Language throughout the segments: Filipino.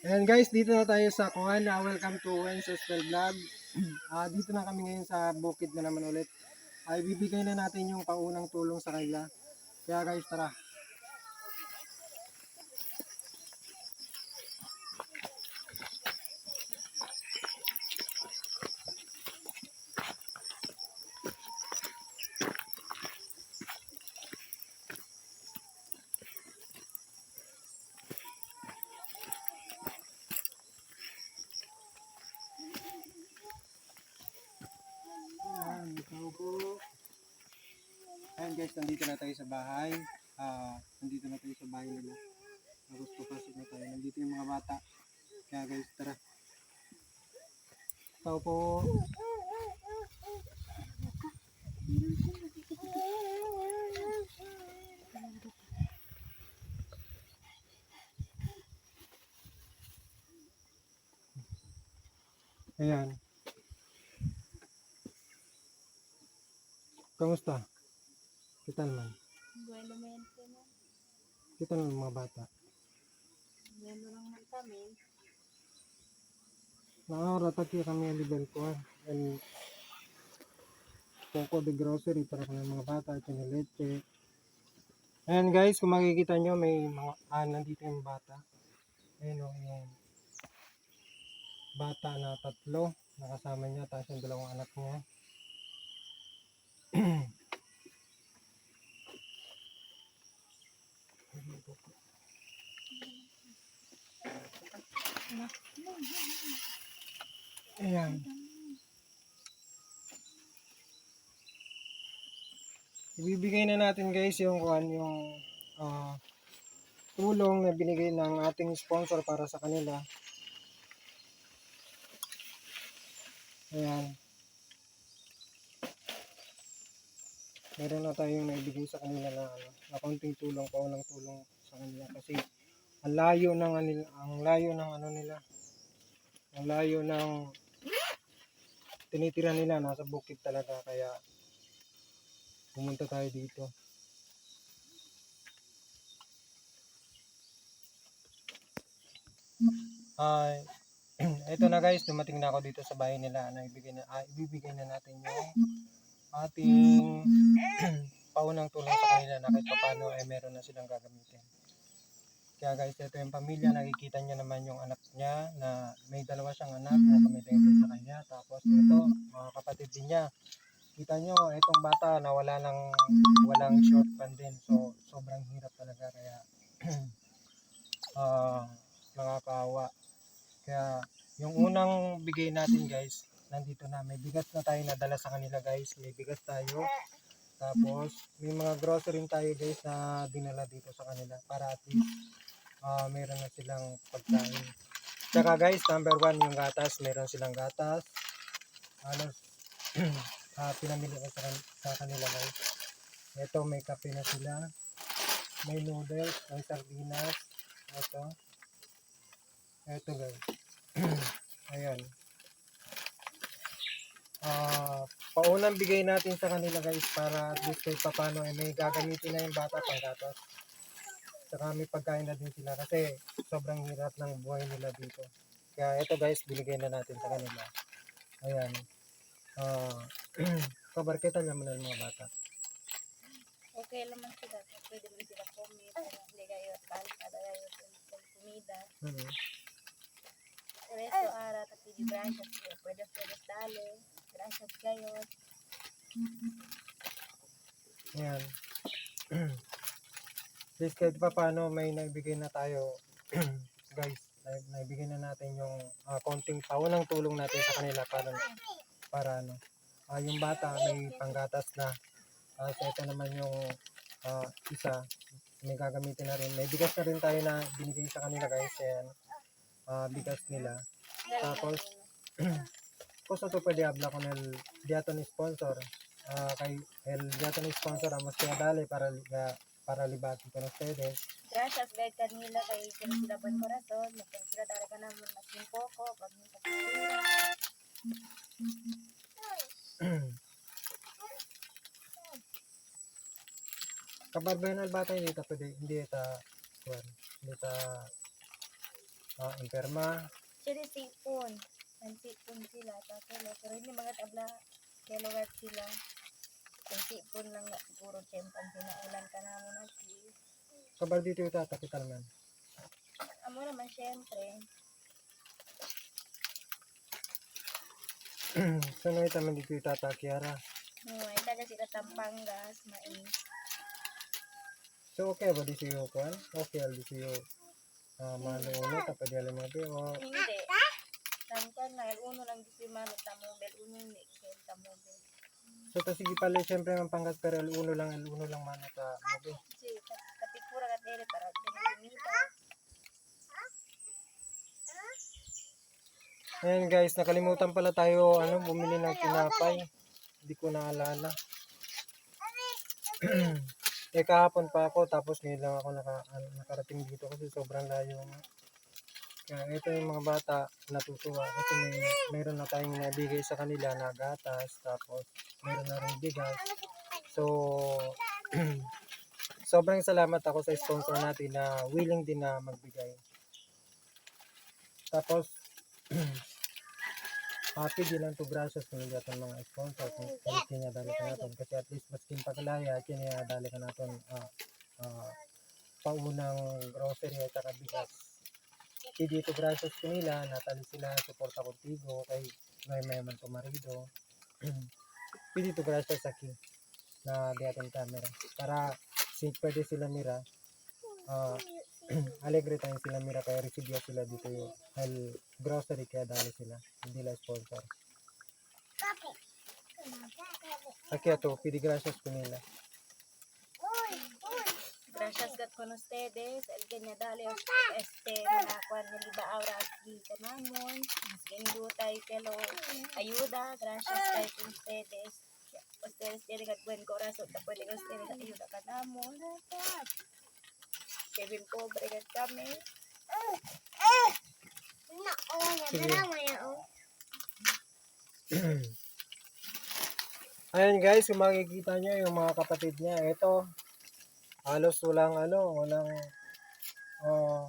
And guys, dito na tayo sa Kuhan. Uh, welcome to Ancestral Vlog. Ah, dito na kami ngayon sa bukid na naman ulit. Ay bibigay na natin yung paunang tulong sa kanila. Kaya guys, tara. Ayan, ikaw po. Ayan guys, nandito na tayo sa bahay. Ah, nandito na tayo sa bahay nila. Tapos papasok na tayo. Nandito yung mga bata. Kaya guys, tara. Ikaw po. Ayan. Kamusta? Kita naman. Bueno, mente mo. Kita naman mga bata. Bueno lang man kami. Nakarataki kami ang level ko. And Poco de grocery para sa mga bata at yung leche. Ayan guys, kung makikita nyo may mga, ah, nandito yung bata. Ayan o, yung bata na tatlo. Nakasama niya, tapos yung dalawang anak niya. Ayan. Ibibigay na natin guys yung kuan yung ah, tulong na binigay ng ating sponsor para sa kanila. Ayan. Meron na tayong naibigay sa kanila na, ano, na konting tulong, paunang tulong sa kanila kasi ang layo ng anil, ang layo ng ano nila. Ang layo ng tinitira nila nasa bukid talaga kaya pumunta tayo dito. Ay, ito na guys, dumating na ako dito sa bahay nila. Ano, ibigay na, ah, ibibigay na natin yung ating paunang tulong sa kanila na kahit paano ay meron na silang gagamitin. Kaya guys, ito yung pamilya, nakikita niyo naman yung anak niya na may dalawa siyang anak na tumitingin din sa kanya. Tapos ito, mga kapatid din niya. Kita nyo, itong bata na wala lang, walang short pan din. So, sobrang hirap talaga. Kaya, ah, nakakaawa. Kaya, yung unang bigay natin guys, nandito na. May bigas na tayo nadala sa kanila guys. May bigas tayo. Tapos, may mga grocery tayo guys na dinala dito sa kanila para at least ah meron na silang pagkain. Tsaka guys, number one yung gatas. Meron silang gatas. Halos, ah pinamili ko sa, sa kanila guys. Ito, may kape na sila. May noodles, may sardinas. Ito. Ito guys. Ayan. Ah, paunang bigay natin sa kanila guys para at least kahit papano ay may gagamitin na yung bata pang gatas. Saka may pagkain na din sila kasi sobrang hirap ng buhay nila dito. Kaya ito guys, binigay na natin sa kanila. Ayan. Ah, kabarketa naman ng mga bata. Okay naman sila. Pwede mo sila kumit. Hindi kayo kalsada kayo sa kumida. Mhm. Por eso, ahora te pido gracias. que Puedes ustedes Gracias kayo. Ayan. Please kahit pa paano may naibigay na tayo guys. Nai- Naibigay na natin yung ah, konting paunang tulong natin sa kanila para para ano. ah, yung bata may panggatas na. Tapos ito naman yung ah, isa may gagamitin na rin. May bigas na rin tayo na binigay sa kanila guys. Ayan. Ah, bigas nila. Tapos kung sa to pwede habla con el diato ni sponsor ah kay el diato ni sponsor amos kaya dali para liga para libati con ustedes Gracias kay kanila kay sila sila buen corazon. Dara ka naman mas yung poko. Pag may pagkakira. kabarbayan al bata hindi ta pwede hindi ta kuan hindi ta ah, imperma. Sila sipon. Nansipon sila. Tapos, pero hindi mga tabla. Kilowatt sila. Kung sipon lang nga siguro tiyempan pinaulan ka na mo na. Kabar dito yung tata, kapital man. Amo naman syempre. so, nakita man dito yung tata, Kiara. No, ay taga sila Tampangas, mais. So, okay ba di siyo kuan? Okay, di siyo uh, mano uno, tapos di alam natin, o Hindi. Tampan na, uno lang di si Mano Tamobel, uno ni Kel Tamobel. So, tas sige pala, siyempre, ang pangkat pero uno lang, uno lang mano ta, okay. Kasi kapikura ka tere para pinagumita. Ayan guys, nakalimutan pala tayo, ano, bumili ng tinapay. Hindi ko naalala. eh, kahapon pa ako, tapos ngayon lang ako naka, ano, nakarating dito kasi sobrang layo. nga. Kaya ito yung mga bata natutuwa kasi may, mayroon na tayong nabigay sa kanila na gatas, tapos mayroon na rin bigas. So, sobrang salamat ako sa sponsor natin na willing din na magbigay. Tapos, happy din kung hindi aton mga sponsor kung kung kanya dali ka natin kasi at least maskin pagkalaya kanya dali ka natin ah ah, paunang grocery at bigas si dito gracias ko nila natali sila suporta contigo kay may may man marido. Si dito gracias sa akin na di aton camera. Para si pwede sila mira ah alegre tayo sila mira kaya receive sila dito yung dahil grocery kaya dali sila hindi lang sponsor. Aquí ato, pidi gracias nila. Gracias gat con ustedes. El que dali este manakuan ni liba aura aquí kanamon. Maskin dutay kelo ayuda. Gracias kay con ustedes. Ustedes tienen gat buen corazón. Ta pwede ka ustedes ayuda kanamon. Kevin pobre gat kami. Sige. Ayan guys, kung makikita nyo yung mga kapatid niya, ito, halos walang ano, walang, uh,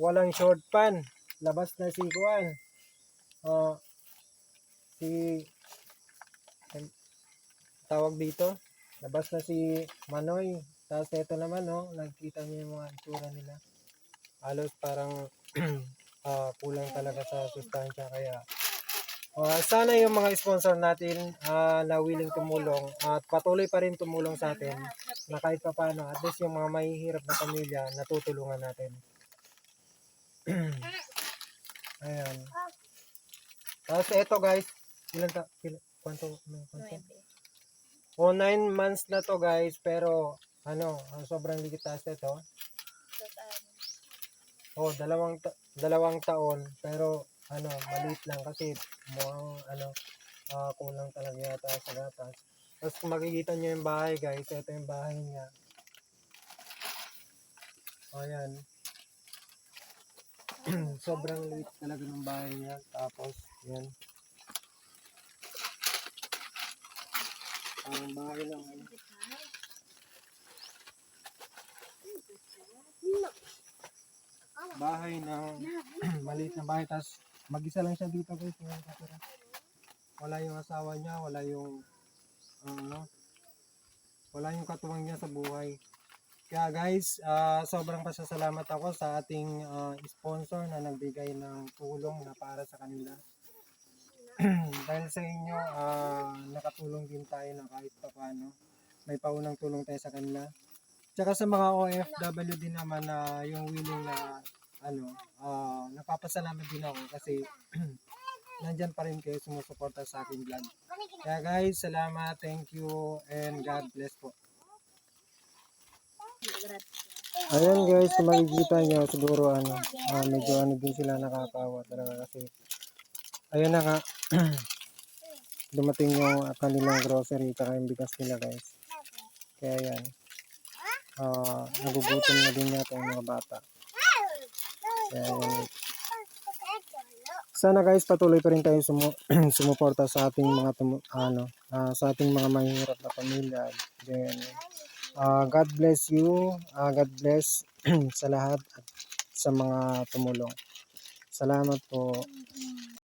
walang short pan. Labas na si Juan. Uh, si, em- tawag dito, labas na si Manoy. Tapos ito naman, no, nagkita niyo yung mga itsura nila. Halos parang ah, kulang talaga sa sustansya kaya Ah, sana yung mga sponsor natin ah, na willing tumulong at patuloy pa rin tumulong sa atin na kahit pa paano at least yung mga mahihirap na pamilya natutulungan natin. Ayan. Tapos ito guys, ilan ta pil, kwanto, kwanto? O 9 months na to guys pero ano, ah, sobrang ligit taas ito. Ano, Oh, dalawang ta- dalawang taon pero ano, maliit lang kasi mukhang ano, ah, kulang talaga yata sa gatas. Tapos kung makikita nyo yung bahay guys, ito yung bahay niya. Ayan. Sobrang liit talaga ng bahay niya. Tapos, yan. Ang bahay lang. Ano. bahay ng maliit na bahay tapos mag-isa lang siya dito guys. Katira. wala yung asawa niya wala yung ano wala yung katuwang niya sa buhay. Kaya guys ah, sobrang pasasalamat ako sa ating ah, sponsor na nagbigay ng tulong na para sa kanila. Dahil sa inyo ah, nakatulong din tayo na kahit pa paano may paunang tulong tayo sa kanila. Tsaka sa mga OFW din naman na yung willing na ano, ah napapasalamat din ako kasi nandyan pa rin kayo sumusuporta sa aking vlog. Kaya guys, salamat, thank you, and God bless po. Ayan guys, kung makikita nyo siguro ano, ah, medyo ano din sila nakakawa talaga kasi ayan na nga, dumating yung kanilang grocery tsaka yung bigas nila guys. Kaya yan, ah nagugutom na din yata yung mga bata. Yan, sana guys patuloy pa rin tayong sumu sumuporta sa ating mga ano ah, sa ating mga mahihirap na pamilya. Then ah, God bless you. Ah, God bless sa lahat at sa mga tumulong. Salamat po.